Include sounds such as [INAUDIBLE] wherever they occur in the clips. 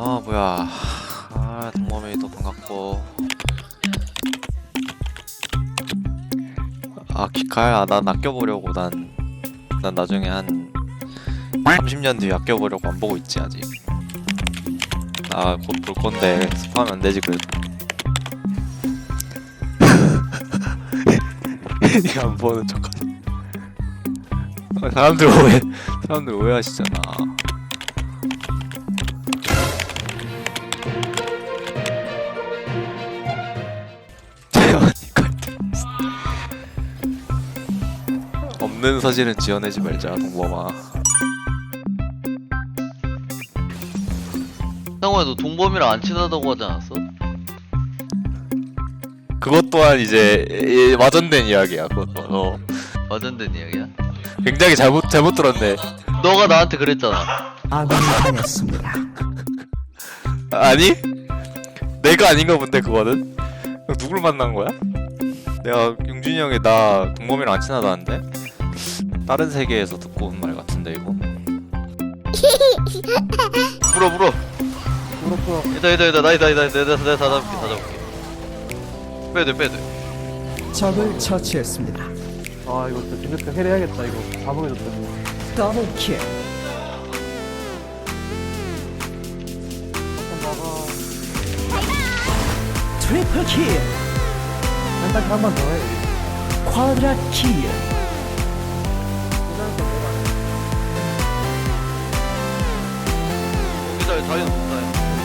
아 뭐야. 아 동범이 또 반갑고. 아 기칼 아난 아껴보려고. 난 난 나중에 한 30년 뒤에 아껴보려고 안 보고 있지 아직. 아 곧 볼 건데. 스파하면 안 되지 그래도. [LAUGHS] 니가 안 보는 척하지. 아, 사람들 오해 사람들 오해하시잖아 없는 사진은 지어내지 말자 동범아 상호야 너 동범이랑 안 친하다고 하지 않았어? 그것 또한 이제 이- 와전된 이야기야 그것도 어. 와전된 이야기야? 굉장히 잘못 잘못 들었네 너가 나한테 그랬잖아 아군이 당했습니다. 아니 내가 아닌가 본데 그거는 누굴 만난 거야? 내가 용준이 형이 나 동범이랑 안 친하다는데 다른 세계에서 듣고 온 말 같은데 이거 [LAUGHS] 물어 물어 이다 이다 이다 나 이다 이다 이다 내가 다 잡을게 다 잡을게 빼돼 빼돼 적을 처치했습니다. 아 이거 진짜 딜렉트 해야겠다 이거 자동해졌다 더블 킬. 트리플 킬. 한번 더 해. 쿼드라 킬.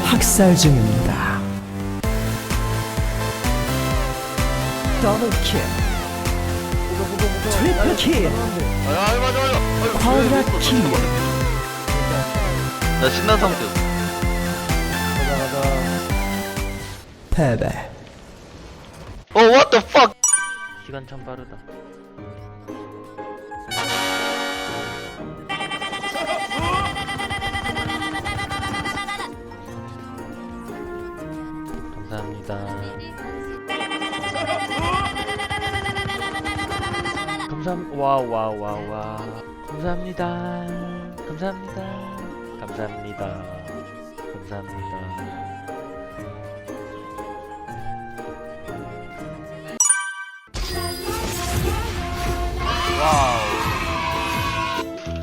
학살 중입니다. 더블 킬. 트리플 킬. 아야 맞아 맞아 아이고, 쿼드라 왜, 왜, 킬. 나 신난 상태였어 가자 가자 패배. 어 what the fuck 시간 참 빠르다. 감사합니다. 감사합 와우 와우 와우 와 감사합니다. 감사합니다. 감사합니다. 감사합니다.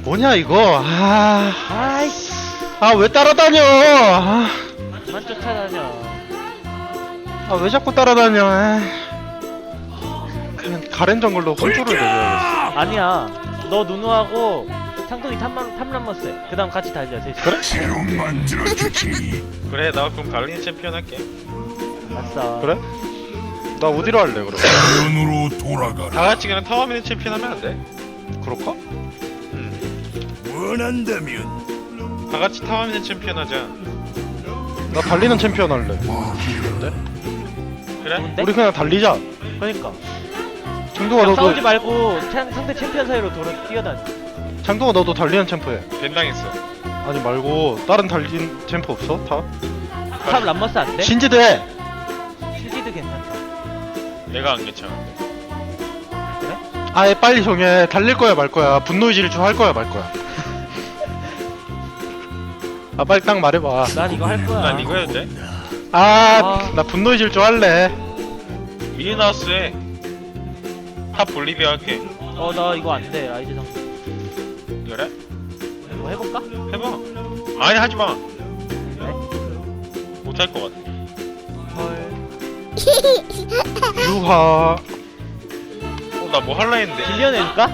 뭐냐 이거 아 아이씨 아 왜 따라다녀 아 그만 쫓아다녀. 왜 자꾸 따라다녀 아. 그냥 가렌 정글로 혼쭐을 내줘야겠어 아니야. 너 누누하고 상동이 탐람 탐람머스. 그다음 같이 달려. 셋이. 그래? 그래 나 그럼 갈린 챔피언 할게 맞어. 그래? 나 어디로 할래 그럼 자연으로 돌아가라. 다 같이 그냥 타워미는 챔피언 하면 안 돼? 그럴까? 원한다면 다 같이 타워미는 챔피언 하자 나 달리는 챔피언 할래 그래? 좋은데? 우리 그냥 달리자 그러니까. 그냥 너도 싸우지 말고 참- 상대 챔피언 사이로 돌아 뛰어다니. 창동아 너도 달리는 챔프 해 벤당했어 아니 말고 다른 달린 챔프 없어? 다? 탑 람머스 안 돼? 신지대 실지도 괜찮다. 내가 안 괜찮은데 아예 빨리 정해 달릴 거야 말 거야 분노의 질주 할 거야 말 거야 [LAUGHS] 아 빨리 딱 말해봐 난 이거 할 거야. 난 이거 해도 돼? 아 나 분노의 질주 할래 미니나우스에 탑 볼리비아 할게 어 나 이거 안 돼. 라이즈 상. 그래? 이거 해볼까? 해봐 아니 하지마 못할 것 같아 헐. [LAUGHS] 유하 어 나 뭐 할라 했는데 해줄까?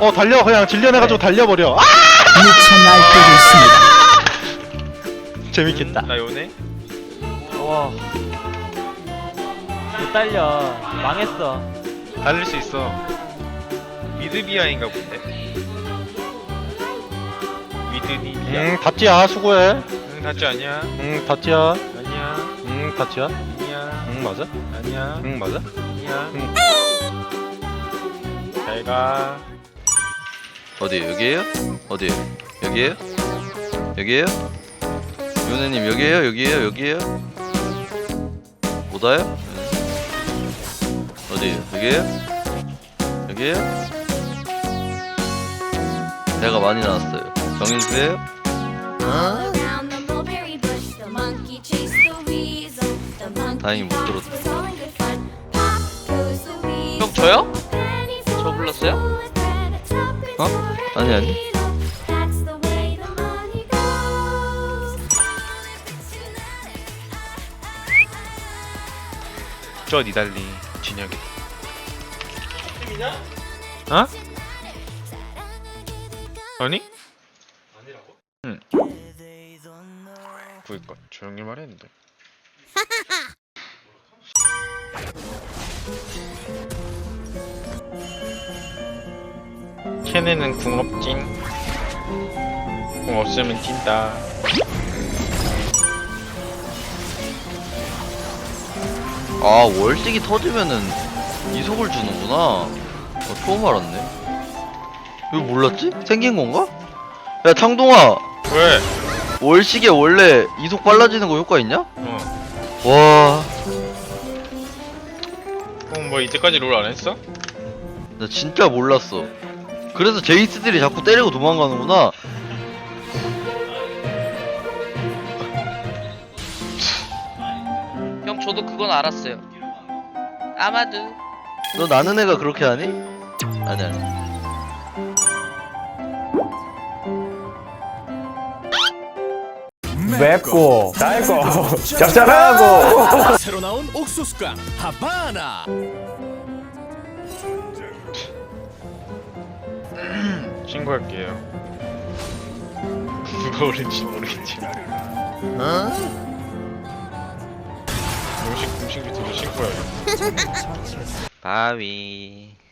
어 달려 그냥 질려내가지고 달려버려 아 [LAUGHS] 미쳐 날뛰고 있습니다. 재밌겠다 나 요네? 와. 못 달려. 망했어. 달릴 수 있어 미드비아인가 본데 미드비아 응 다찌야 수고해 응 같지 아니야 응 다찌야 아니야 응 다찌야 아니야 응 맞아 아니야 응 맞아 아니야 응. 잘 가 어디 여기에요? 어디 여기에요? 여기에요? 요네님 여기에요? 여기에요? 여기에요? 보다요? 어디? 여기에요? 여기에요? 배가 많이 나왔어요. 정인수예요? 어? 다행히 못 들었어. 형 저요? 저 불렀어요? 어? 아니 아니. 저 니달리 진혁이. 어? 아니? 아니라고? 응. 그니까 조용히 말했는데. [LAUGHS] 걔네는 궁 없징. 궁 없으면 뛴다. 아 월식이 터지면은 이속을 주는구나. 어, 처음 알았네. 이거 몰랐지? 생긴 건가? 야 창동아 왜? 월식에 원래 이속 빨라지는 거 효과 있냐? 어. 와, 형뭐 이때까지 롤 안 했어? 나 진짜 몰랐어. 그래서 제이스들이 자꾸 때리고 도망가는구나. 저도 그건 알았어요. 아마도 너 나는 애가 그렇게 하니? 아니 아니. 맵고 달고 짭짤하고 새로 나온 옥수수깡 하바나 신고할게요. [LAUGHS] 누가 올린지 모르겠지만. 어? 음식 음식 밑에도 신고해요. 바위.